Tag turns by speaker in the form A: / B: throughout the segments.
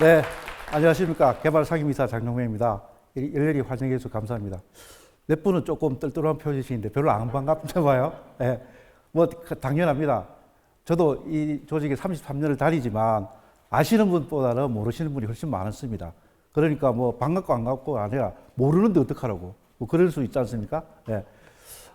A: 네, 안녕하십니까. 개발 상임이사 장동명입니다. 일- 일일이 환영해 주셔서 감사합니다. 몇 분은 조금 뜰뜰한 표지신데 별로 안 반갑나 봐요. 예, 뭐 그- 당연합니다. 저도 이 조직에 33년을 다니지만 아시는 분보다는 모르시는 분이 훨씬 많습니다. 그러니까 뭐 반갑고 안 반갑고 아니라 모르는데 어떡하라고. 뭐 그럴 수 있지 않습니까? 예.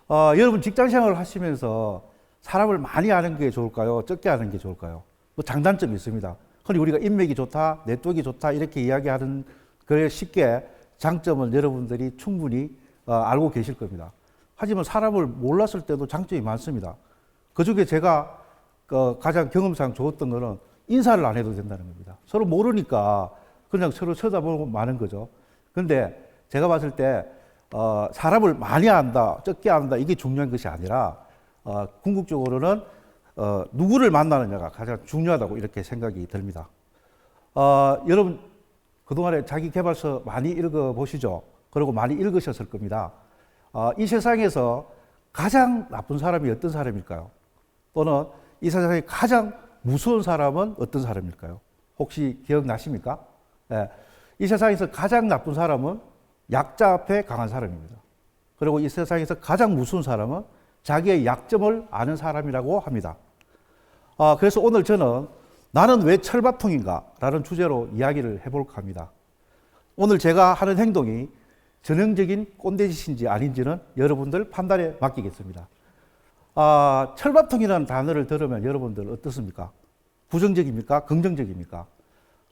A: 어, 여러분 직장 생활을 하시면서 사람을 많이 아는 게 좋을까요? 적게 아는 게 좋을까요? 뭐 장단점이 있습니다. 흔히 우리가 인맥이 좋다, 네트워크가 좋다 이렇게 이야기하는 그래 쉽게 장점을 여러분들이 충분히 어, 알고 계실 겁니다. 하지만 사람을 몰랐을 때도 장점이 많습니다. 그 중에 제가 어, 가장 경험상 좋았던 거는 인사를 안 해도 된다는 겁니다. 서로 모르니까 그냥 서로 쳐다보고 마는 거죠. 근데 제가 봤을 때 어, 사람을 많이 안다, 적게 안다 이게 중요한 것이 아니라 어, 궁극적으로는 어, 누구를 만나느냐가 가장 중요하다고 이렇게 생각이 듭니다. 어, 여러분 그동안에 자기 개발서 많이 읽어 보시죠. 그리고 많이 읽으셨을 겁니다. 어, 이 세상에서 가장 나쁜 사람이 어떤 사람일까요? 또는 이 세상에 가장 무서운 사람은 어떤 사람일까요? 혹시 기억나십니까? 예. 이 세상에서 가장 나쁜 사람은 약자 앞에 강한 사람입니다. 그리고 이 세상에서 가장 무서운 사람은 자기의 약점을 아는 사람이라고 합니다. 아, 그래서 오늘 저는 나는 왜 철밥통인가? 라는 주제로 이야기를 해볼까 합니다. 오늘 제가 하는 행동이 전형적인 꼰대짓인지 아닌지는 여러분들 판단에 맡기겠습니다. 아, 철밥통이라는 단어를 들으면 여러분들 어떻습니까? 부정적입니까? 긍정적입니까?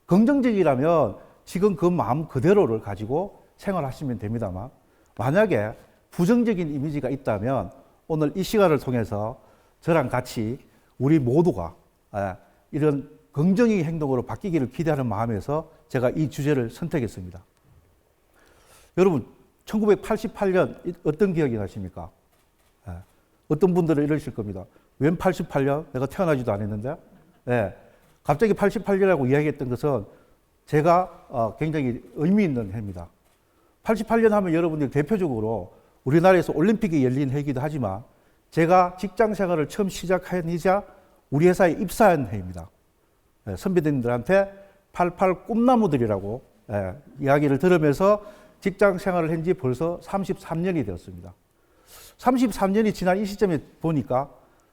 A: 긍정적이라면 지금 그 마음 그대로를 가지고 생활하시면 됩니다만 만약에 부정적인 이미지가 있다면 오늘 이 시간을 통해서 저랑 같이 우리 모두가 예, 이런 긍정의 행동으로 바뀌기를 기대하는 마음에서 제가 이 주제를 선택했습니다. 여러분, 1988년 어떤 기억이 나십니까? 예, 어떤 분들은 이러실 겁니다. 웬 88년? 내가 태어나지도 않았는데? 예, 갑자기 88년이라고 이야기했던 것은 제가 어, 굉장히 의미 있는 해입니다. 88년 하면 여러분들이 대표적으로 우리나라에서 올림픽이 열린 해이기도 하지만 제가 직장 생활을 처음 시작한 이자 우리 회사에 입사한 해입니다. 예, 선배님들한테 88 꿈나무들이라고 예, 이야기를 들으면서 직장 생활을 한 지 벌써 33년이 되었습니다. 33년이 지난 이 시점에 보니까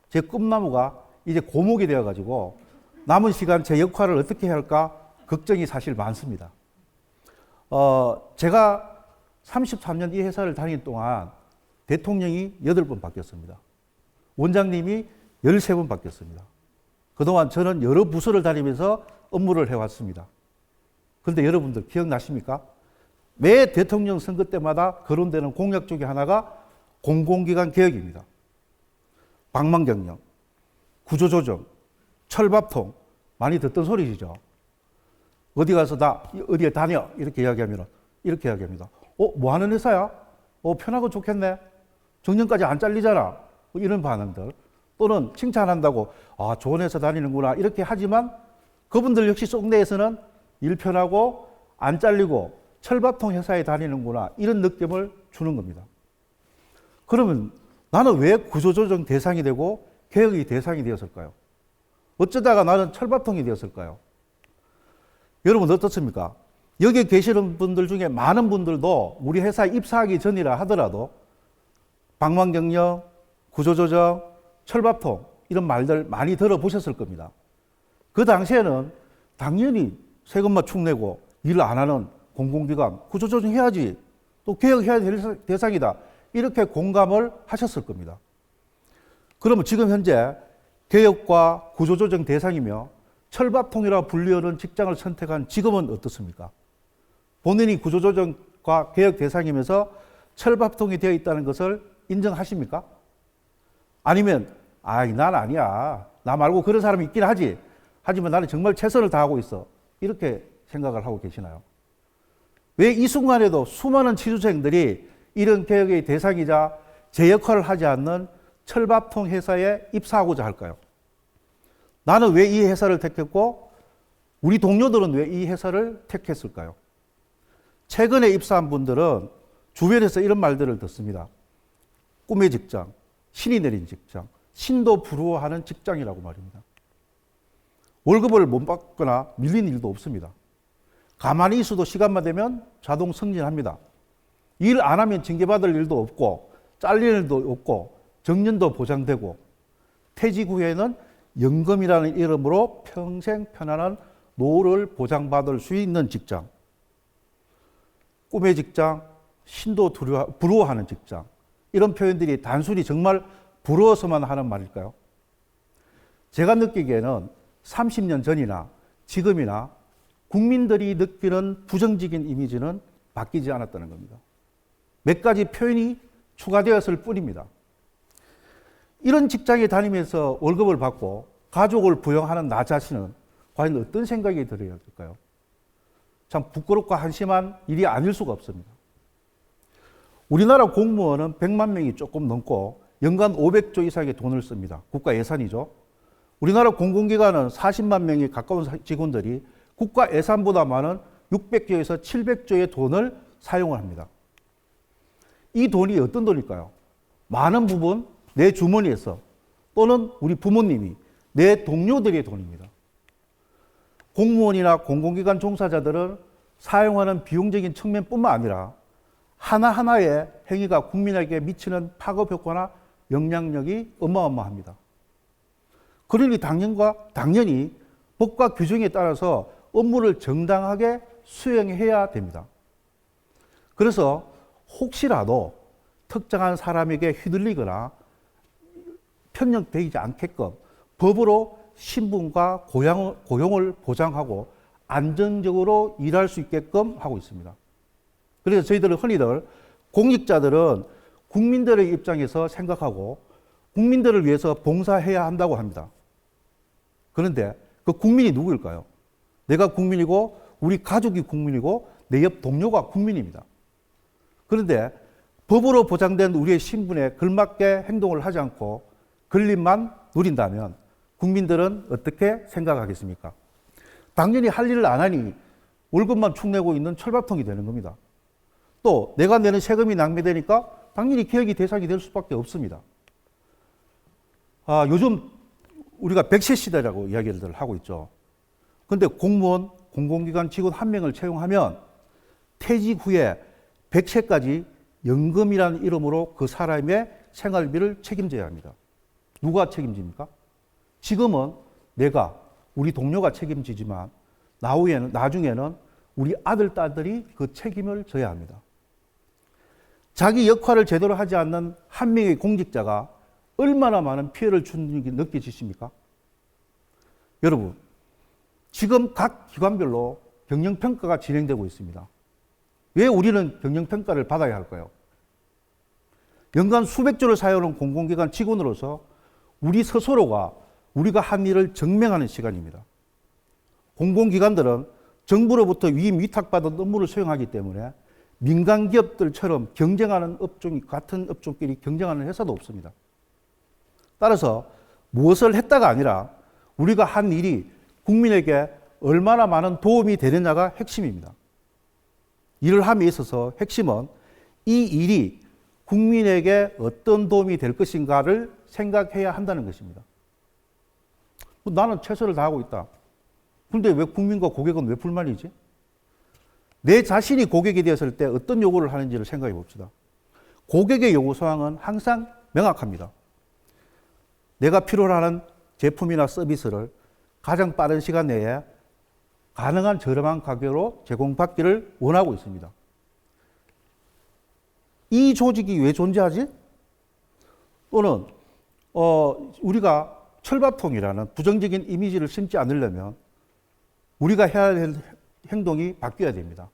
A: 제 꿈나무가 이제 고목이 되어가지고 남은 시간 제 역할을 어떻게 해야 할까 걱정이 사실 많습니다. 어, 제가 33년 이 회사를 다닌 동안 대통령이 8번 바뀌었습니다. 원장님이 13번 바뀌었습니다. 그동안 저는 여러 부서를 다니면서 업무를 해왔습니다. 그런데 여러분들 기억나십니까? 매 대통령 선거 때마다 거론되는 공약 중에 하나가 공공기관 개혁입니다. 방망경영, 구조조정, 철밥통 많이 듣던 소리시죠. 어디 가서 나 어디에 다녀 이렇게 이야기하면 이렇게 이야기합니다. 어, 뭐 하는 회사야? 어, 편하고 좋겠네. 정년까지 안 잘리잖아. 뭐 이런 반응들. 또는 칭찬한다고 아, 좋은 회사 다니는구나. 이렇게 하지만 그분들 역시 속내에서는 일 편하고 안 잘리고 철밥통 회사에 다니는구나. 이런 느낌을 주는 겁니다. 그러면 나는 왜 구조조정 대상이 되고 개혁의 대상이 되었을까요? 어쩌다가 나는 철밥통이 되었을까요? 여러분 어떻습니까? 여기 계시는 분들 중에 많은 분들도 우리 회사에 입사하기 전이라 하더라도 방망경영, 구조조정, 철밥통 이런 말들 많이 들어보셨을 겁니다. 그 당시에는 당연히 세금만 축내고 일 안 하는 공공기관 구조조정 해야지 또 개혁해야 될 대상이다 이렇게 공감을 하셨을 겁니다. 그러면 지금 현재 개혁과 구조조정 대상이며 철밥통이라 불리우는 직장을 선택한 지금은 어떻습니까? 본인이 구조조정과 개혁 대상이면서 철밥통이 되어 있다는 것을 인정하십니까? 아니면 아이 난 아니야. 나 말고 그런 사람이 있긴 하지. 하지만 나는 정말 최선을 다하고 있어. 이렇게 생각을 하고 계시나요? 왜 이 순간에도 수많은 취준생들이 이런 개혁의 대상이자 제 역할을 하지 않는 철밥통 회사에 입사하고자 할까요? 나는 왜 이 회사를 택했고 우리 동료들은 왜 이 회사를 택했을까요? 최근에 입사한 분들은 주변에서 이런 말들을 듣습니다. 꿈의 직장, 신이 내린 직장, 신도 부러워하는 직장이라고 말입니다. 월급을 못 받거나 밀린 일도 없습니다. 가만히 있어도 시간만 되면 자동 승진합니다. 일 안 하면 징계받을 일도 없고 잘릴 일도 없고 정년도 보장되고 퇴직 후에는 연금이라는 이름으로 평생 편안한 노후를 보장받을 수 있는 직장. 꿈의 직장, 신도 두려, 부러워하는 직장. 이런 표현들이 단순히 정말 부러워서만 하는 말일까요? 제가 느끼기에는 30년 전이나 지금이나 국민들이 느끼는 부정적인 이미지는 바뀌지 않았다는 겁니다. 몇 가지 표현이 추가되었을 뿐입니다. 이런 직장에 다니면서 월급을 받고 가족을 부양하는 나 자신은 과연 어떤 생각이 들어야 될까요? 참 부끄럽고 한심한 일이 아닐 수가 없습니다. 우리나라 공무원은 100만 명이 조금 넘고 연간 500조 이상의 돈을 씁니다. 국가 예산이죠. 우리나라 공공기관은 40만 명이 가까운 직원들이 국가 예산보다 많은 600조에서 700조의 돈을 사용을 합니다. 이 돈이 어떤 돈일까요? 많은 부분 내 주머니에서 또는 우리 부모님이 내 동료들의 돈입니다. 공무원이나 공공기관 종사자들은 사용하는 비용적인 측면뿐만 아니라 하나하나의 행위가 국민에게 미치는 파급 효과나 영향력이 어마어마합니다. 그러니 당연과 당연히 법과 규정에 따라서 업무를 정당하게 수행해야 됩니다. 그래서 혹시라도 특정한 사람에게 휘둘리거나 편력되지 않게끔 법으로 신분과 고용을, 보장하고 안정적으로 일할 수 있게끔 하고 있습니다. 그래서 저희들은 흔히들 공직자들은 국민들의 입장에서 생각하고 국민들을 위해서 봉사해야 한다고 합니다. 그런데 그 국민이 누구일까요? 내가 국민이고 우리 가족이 국민이고 내 옆 동료가 국민입니다. 그런데 법으로 보장된 우리의 신분에 걸맞게 행동을 하지 않고 권리만 누린다면 국민들은 어떻게 생각하겠습니까? 당연히 할 일을 안 하니 월급만 축내고 있는 철밥통이 되는 겁니다. 또 내가 내는 세금이 낭비되니까 당연히 개혁이 대상이 될 수밖에 없습니다. 아, 요즘 우리가 백세 시대라고 이야기를 하고 있죠. 근데 공무원, 공공기관 직원 한 명을 채용하면 퇴직 후에 백세까지 연금이라는 이름으로 그 사람의 생활비를 책임져야 합니다. 누가 책임집니까? 지금은 내가 우리 동료가 책임지지만 나후에는 나중에는 우리 아들 딸들이 그 책임을 져야 합니다. 자기 역할을 제대로 하지 않는 한 명의 공직자가 얼마나 많은 피해를 주는지 느껴지십니까? 여러분, 지금 각 기관별로 경영평가가 진행되고 있습니다. 왜 우리는 경영평가를 받아야 할까요? 연간 수백 조를 사용하는 공공기관 직원으로서 우리 스스로가 우리가 한 일을 증명하는 시간입니다. 공공기관들은 정부로부터 위임 위탁받은 업무를 수행하기 때문에 민간 기업들처럼 경쟁하는 업종이 같은 업종끼리 경쟁하는 회사도 없습니다. 따라서 무엇을 했다가 아니라 우리가 한 일이 국민에게 얼마나 많은 도움이 되느냐가 핵심입니다. 일을 함에 있어서 핵심은 이 일이 국민에게 어떤 도움이 될 것인가를 생각해야 한다는 것입니다. 뭐 나는 최선을 다하고 있다. 근데 왜 국민과 고객은 왜 불만이지? 내 자신이 고객이 되었을 때 어떤 요구를 하는지를 생각해 봅시다. 고객의 요구 사항은 항상 명확합니다. 내가 필요로 하는 제품이나 서비스를 가장 빠른 시간 내에 가능한 저렴한 가격으로 제공받기를 원하고 있습니다. 이 조직이 왜 존재하지? 또는 어, 우리가 철밥통이라는 부정적인 이미지를 심지 않으려면 우리가 해야 할 행동이 바뀌어야 됩니다.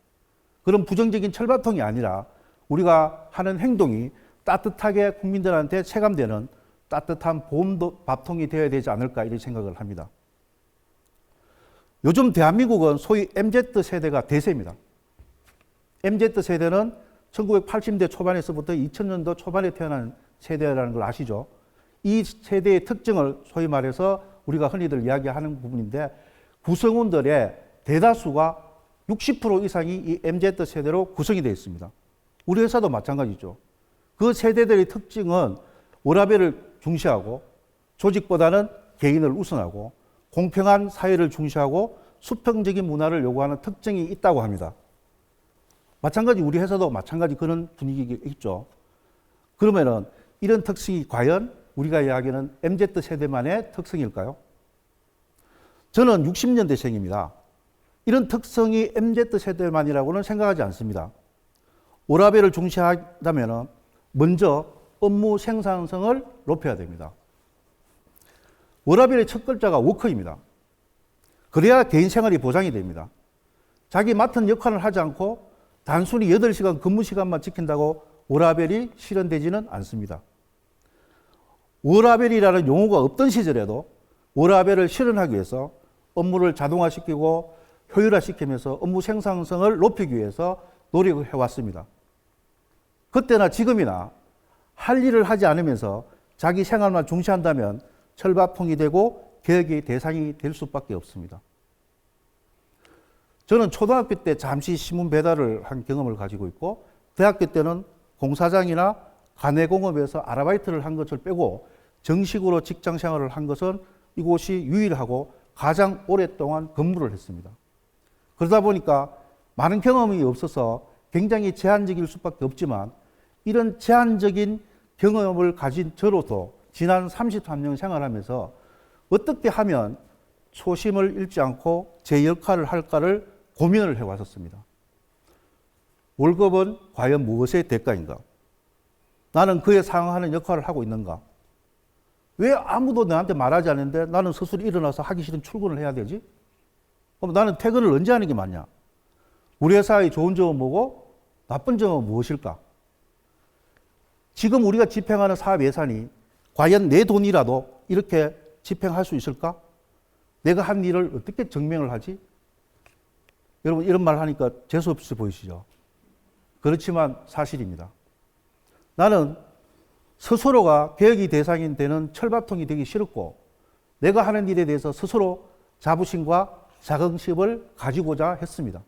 A: 그런 부정적인 철밥통이 아니라 우리가 하는 행동이 따뜻하게 국민들한테 체감되는 따뜻한 보험 밥통이 되어야 되지 않을까 이런 생각을 합니다. 요즘 대한민국은 소위 MZ 세대가 대세입니다. MZ 세대는 1980대 초반에서부터 2000년도 초반에 태어난 세대라는 걸 아시죠? 이 세대의 특징을 소위 말해서 우리가 흔히들 이야기하는 부분인데 구성원들의 대다수가 60% 이상이 이 MZ 세대로 구성이 되어 있습니다. 우리 회사도 마찬가지죠. 그 세대들의 특징은 워라밸을 중시하고 조직보다는 개인을 우선하고 공평한 사회를 중시하고 수평적인 문화를 요구하는 특징이 있다고 합니다. 마찬가지 우리 회사도 마찬가지 그런 분위기가 있죠. 그러면은 이런 특성이 과연 우리가 이야기하는 MZ 세대만의 특성일까요? 저는 60년대생입니다. 이런 특성이 MZ 세대만이라고는 생각하지 않습니다. 오라벨을 중시하다면 먼저 업무 생산성을 높여야 됩니다. 워라벨의 첫 글자가 워커입니다. 그래야 개인 생활이 보장이 됩니다. 자기 맡은 역할을 하지 않고 단순히 8시간 근무 시간만 지킨다고 워라벨이 실현되지는 않습니다. 워라벨이라는 용어가 없던 시절에도 워라벨을 실현하기 위해서 업무를 자동화시키고 효율화시키면서 업무 생산성을 높이기 위해서 노력을 해왔습니다. 그때나 지금이나 할 일을 하지 않으면서 자기 생활만 중시한다면 철밥통이 되고 개혁의 대상이 될 수밖에 없습니다. 저는 초등학교 때 잠시 신문 배달을 한 경험을 가지고 있고 대학교 때는 공사장이나 가내공업에서 아르바이트를 한 것을 빼고 정식으로 직장 생활을 한 것은 이곳이 유일하고 가장 오랫동안 근무를 했습니다. 그러다 보니까 많은 경험이 없어서 굉장히 제한적일 수밖에 없지만 이런 제한적인 경험을 가진 저로도 지난 33년 생활하면서 어떻게 하면 초심을 잃지 않고 제 역할을 할까를 고민을 해왔었습니다. 월급은 과연 무엇의 대가인가? 나는 그에 상응하는 역할을 하고 있는가? 왜 아무도 나한테 말하지 않는데 나는 스스로 일어나서 하기 싫은 출근을 해야 되지? 그럼 나는 퇴근을 언제 하는 게 맞냐? 우리 회사의 좋은 점은 뭐고 나쁜 점은 무엇일까? 지금 우리가 집행하는 사업 예산이 과연 내 돈이라도 이렇게 집행할 수 있을까? 내가 한 일을 어떻게 증명을 하지? 여러분 이런 말 하니까 재수없이 보이시죠? 그렇지만 사실입니다. 나는 스스로가 개혁이 대상이 되는 철밥통이 되기 싫었고 내가 하는 일에 대해서 스스로 자부심과 자긍심을 가지고자 했습니다.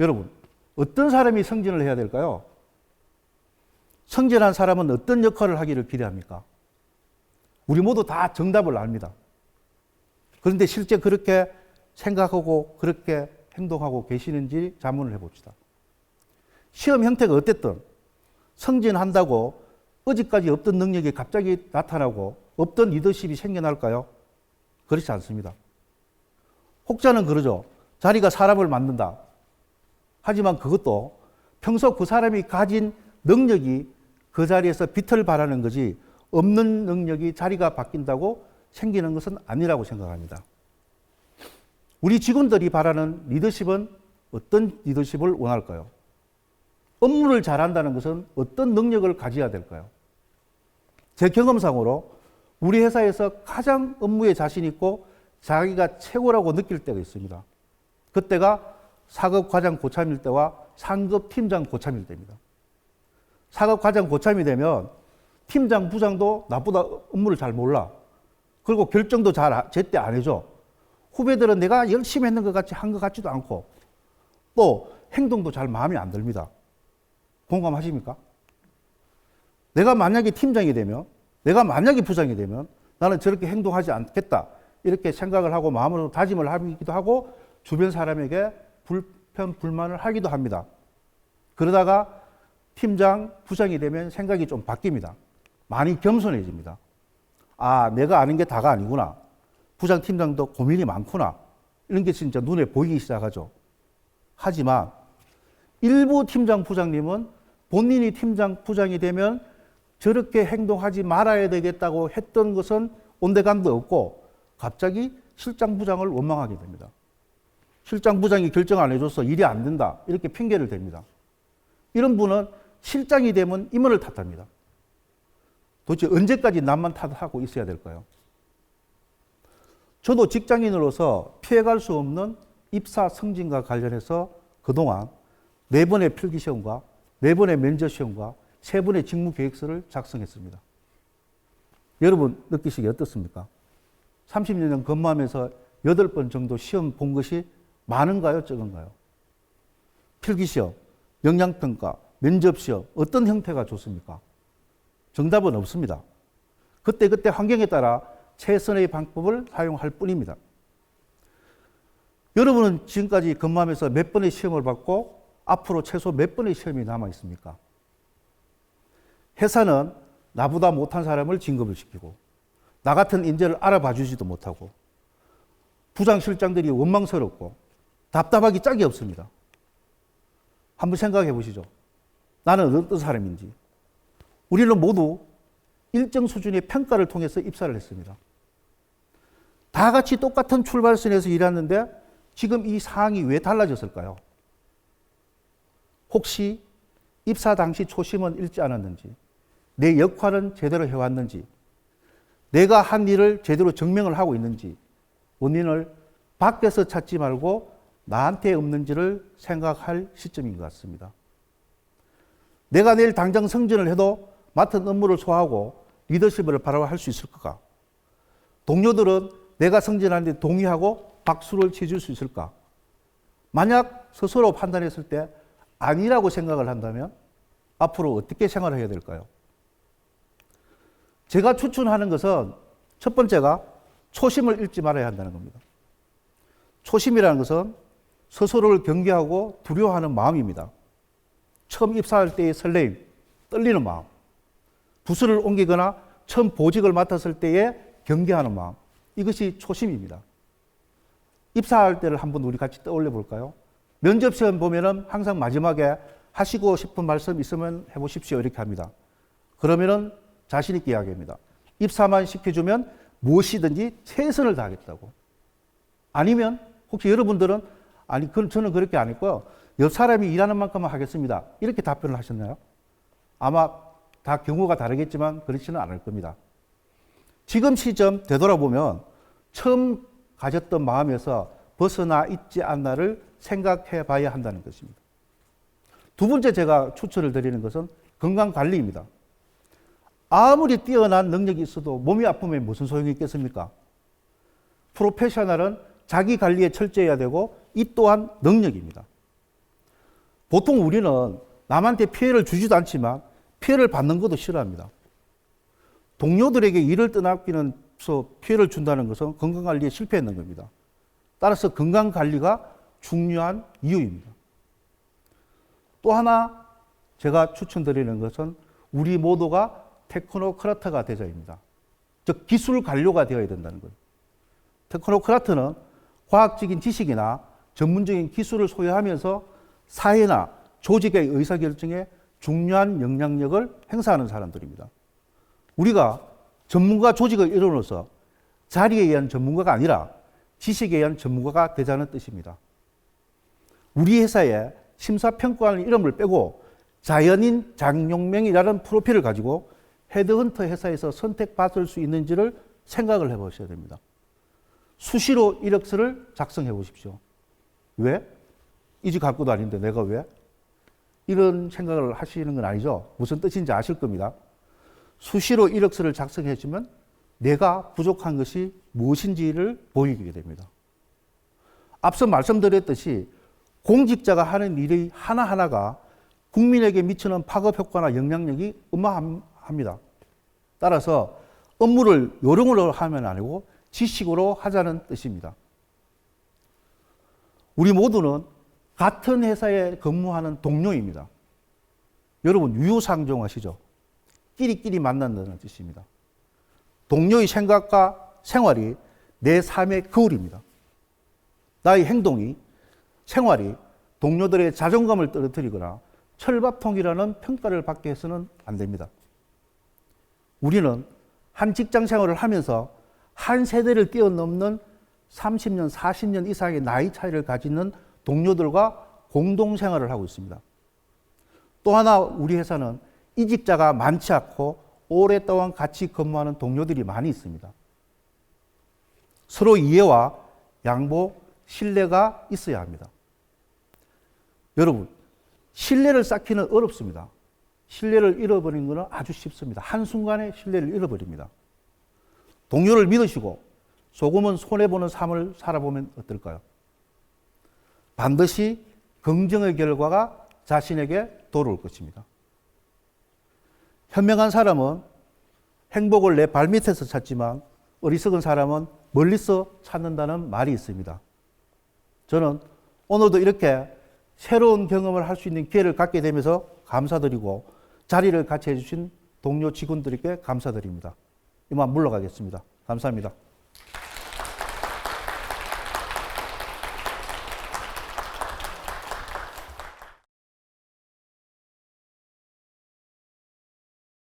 A: 여러분, 어떤 사람이 성진을 해야 될까요? 성진한 사람은 어떤 역할을 하기를 기대합니까? 우리 모두 다 정답을 압니다. 그런데 실제 그렇게 생각하고 그렇게 행동하고 계시는지 자문을 해봅시다. 시험 형태가 어땠든 성진한다고 어제까지 없던 능력이 갑자기 나타나고 없던 리더십이 생겨날까요? 그렇지 않습니다. 혹자는 그러죠. 자리가 사람을 만든다. 하지만 그것도 평소 그 사람이 가진 능력이 그 자리에서 빛을 발하는 거지 없는 능력이 자리가 바뀐다고 생기는 것은 아니라고 생각합니다. 우리 직원들이 바라는 리더십은 어떤 리더십을 원할까요? 업무를 잘한다는 것은 어떤 능력을 가져야 될까요? 제 경험상으로 우리 회사에서 가장 업무에 자신 있고 자기가 최고라고 느낄 때가 있습니다. 그때가 사급 과장 고참일 때와 상급 팀장 고참일 때입니다. 사급 과장 고참이 되면 팀장 부장도 나보다 업무를 잘 몰라. 그리고 결정도 잘 제때 안 해줘. 후배들은 내가 열심히 했는 것 같이 한 것 같지도 않고 또 행동도 잘 마음에 안 듭니다. 공감하십니까? 내가 만약에 팀장이 되면 내가 만약에 부장이 되면 나는 저렇게 행동하지 않겠다. 이렇게 생각을 하고 마음으로 다짐을 하기도 하고 주변 사람에게 불편, 불만을 하기도 합니다. 그러다가 팀장, 부장이 되면 생각이 좀 바뀝니다. 많이 겸손해집니다. 아, 내가 아는 게 다가 아니구나. 부장, 팀장도 고민이 많구나. 이런 게 진짜 눈에 보이기 시작하죠. 하지만 일부 팀장, 부장님은 본인이 팀장, 부장이 되면 저렇게 행동하지 말아야 되겠다고 했던 것은 온데간도 없고 갑자기 실장, 부장을 원망하게 됩니다. 실장, 부장이 결정 안 해줘서 일이 안 된다. 이렇게 핑계를 댑니다. 이런 분은 실장이 되면 임원을 탓합니다. 도대체 언제까지 남만 탓하고 있어야 될까요? 저도 직장인으로서 피해갈 수 없는 입사 승진과 관련해서 그동안 네 번의 필기 시험과 네 번의 면접 시험과 세 번의 직무 계획서를 작성했습니다. 여러분 느끼시기 어떻습니까? 30년 근무하면서 8번 정도 시험 본 것이 많은가요, 적은가요? 필기 시험, 영양평가, 면접 시험 어떤 형태가 좋습니까? 정답은 없습니다. 그때 그때 환경에 따라 최선의 방법을 사용할 뿐입니다. 여러분은 지금까지 근무하면서 몇 번의 시험을 받고 앞으로 최소 몇 번의 시험이 남아 있습니까? 회사는 나보다 못한 사람을 진급을 시키고 나 같은 인재를 알아봐 주지도 못하고 부장 실장들이 원망스럽고 답답하기 짝이 없습니다. 한번 생각해 보시죠. 나는 어떤 사람인지. 우리는 모두 일정 수준의 평가를 통해서 입사를 했습니다. 다 같이 똑같은 출발선에서 일했는데 지금 이 상황이 왜 달라졌을까요? 혹시 입사 당시 초심은 잃지 않았는지, 내 역할은 제대로 해왔는지, 내가 한 일을 제대로 증명을 하고 있는지, 원인을 밖에서 찾지 말고 나한테 없는지를 생각할 시점인 것 같습니다. 내가 내일 당장 승진을 해도 맡은 업무를 소화하고 리더십을 발휘할 수 있을까? 동료들은 내가 승진하는데 동의하고 박수를 쳐줄 수 있을까? 만약 스스로 판단했을 때 아니라고 생각을 한다면 앞으로 어떻게 생활을 해야 될까요? 제가 추천하는 것은 첫 번째가 초심을 잃지 말아야 한다는 겁니다. 초심이라는 것은 스스로를 경계하고 두려워하는 마음입니다. 처음 입사할 때의 설레임, 떨리는 마음, 부서를 옮기거나 처음 보직을 맡았을 때의 경계하는 마음, 이것이 초심입니다. 입사할 때를 한번 우리 같이 떠올려 볼까요? 면접 시험 보면은 항상 마지막에 하시고 싶은 말씀 있으면 해보십시오 이렇게 합니다. 그러면은 자신 있게 이야기합니다. 입사만 시켜주면 무엇이든지 최선을 다하겠다고. 아니면 혹시 여러분들은 아니 그 저는 그렇게 안 했고요. 옆 사람이 일하는 만큼만 하겠습니다. 이렇게 답변을 하셨나요? 아마 다 경우가 다르겠지만 그렇지는 않을 겁니다. 지금 시점 되돌아보면 처음 가졌던 마음에서 벗어나 있지 않나를 생각해 봐야 한다는 것입니다. 두 번째 제가 추천을 드리는 것은 건강 관리입니다. 아무리 뛰어난 능력이 있어도 몸이 아프면 무슨 소용이 있겠습니까? 프로페셔널은 자기 관리에 철저해야 되고 이 또한 능력입니다. 보통 우리는 남한테 피해를 주지도 않지만 피해를 받는 것도 싫어합니다. 동료들에게 일을 떠나기는서 피해를 준다는 것은 건강관리에 실패했는 겁니다. 따라서 건강관리가 중요한 이유입니다. 또 하나 제가 추천드리는 것은 우리 모두가 테크노크라트가 되자입니다. 즉 기술 관료가 되어야 된다는 거예요. 테크노크라트는 과학적인 지식이나 전문적인 기술을 소유하면서 사회나 조직의 의사결정에 중요한 영향력을 행사하는 사람들입니다. 우리가 전문가 조직을 이뤄놓아서 자리에 의한 전문가가 아니라 지식에 의한 전문가가 되자는 뜻입니다. 우리 회사에 심사평가하는 이름을 빼고 자연인 장용명이라는 프로필을 가지고 헤드헌터 회사에서 선택받을 수 있는지를 생각을 해 보셔야 됩니다. 수시로 이력서를 작성해 보십시오. 왜? 이직 갈 것도 아닌데 내가 왜? 이런 생각을 하시는 건 아니죠. 무슨 뜻인지 아실 겁니다. 수시로 이력서를 작성해 주면 내가 부족한 것이 무엇인지를 보이게 됩니다. 앞서 말씀드렸듯이 공직자가 하는 일의 하나하나가 국민에게 미치는 파급 효과나 영향력이 어마 합니다. 따라서 업무를 요령으로 하면 아니고 지식으로 하자는 뜻입니다. 우리 모두는 같은 회사에 근무하는 동료입니다. 여러분 유효상종 하시죠? 끼리끼리 만난다는 뜻입니다. 동료의 생각과 생활이 내 삶의 거울입니다. 나의 행동이 생활이 동료들의 자존감을 떨어뜨리거나 철밥통이라는 평가를 받게 해서는 안 됩니다. 우리는 한 직장 생활을 하면서 한 세대를 뛰어넘는 30년, 40년 이상의 나이 차이를 가지는 동료들과 공동 생활을 하고 있습니다. 또 하나 우리 회사는 이직자가 많지 않고 오랫동안 같이 근무하는 동료들이 많이 있습니다. 서로 이해와 양보, 신뢰가 있어야 합니다. 여러분, 신뢰를 쌓기는 어렵습니다. 신뢰를 잃어버리는 것은 아주 쉽습니다. 한순간에 신뢰를 잃어버립니다. 동료를 믿으시고 조금은 손해보는 삶을 살아보면 어떨까요? 반드시 긍정의 결과가 자신에게 돌아올 것입니다. 현명한 사람은 행복을 내 발밑에서 찾지만 어리석은 사람은 멀리서 찾는다는 말이 있습니다. 저는 오늘도 이렇게 새로운 경험을 할 수 있는 기회를 갖게 되면서 감사드리고 자리를 같이 해주신 동료 직원들에게 감사드립니다. 이만 물러가겠습니다. 감사합니다.